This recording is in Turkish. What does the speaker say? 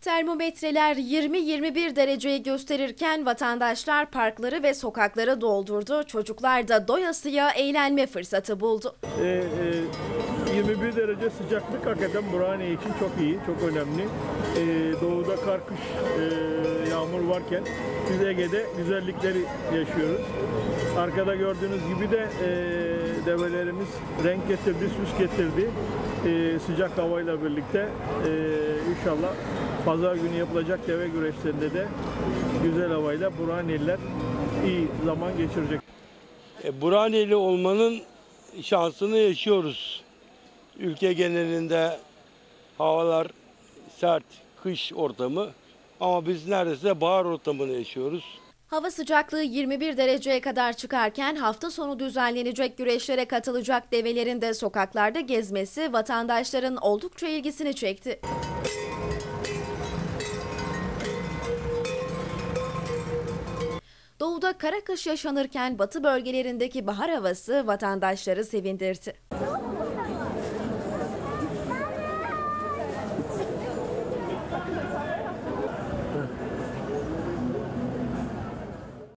Termometreler 20-21 dereceyi gösterirken vatandaşlar parkları ve sokakları doldurdu. Çocuklar da doyasıya eğlenme fırsatı buldu. Ee, e, 21 derece sıcaklık hakikaten Burhaniye için çok iyi, çok önemli. Ee, doğuda kar, kış, e, yağmur varken biz Ege'de güzellikleri yaşıyoruz. Arkada gördüğünüz gibi de e, develerimiz renk getirdi, süs getirdi. E, sıcak havayla birlikte e, inşallah pazar günü yapılacak deve güreşlerinde de güzel havayla Burhaniyeliler iyi zaman geçirecek. E, Burhaneli olmanın şansını yaşıyoruz. Ülke genelinde havalar sert, kış ortamı ama biz neredeyse bahar ortamını yaşıyoruz. Hava sıcaklığı 21 dereceye kadar çıkarken hafta sonu düzenlenecek güreşlere katılacak develerin de sokaklarda gezmesi vatandaşların oldukça ilgisini çekti. Doğuda kara kış yaşanırken batı bölgelerindeki bahar havası vatandaşları sevindirdi.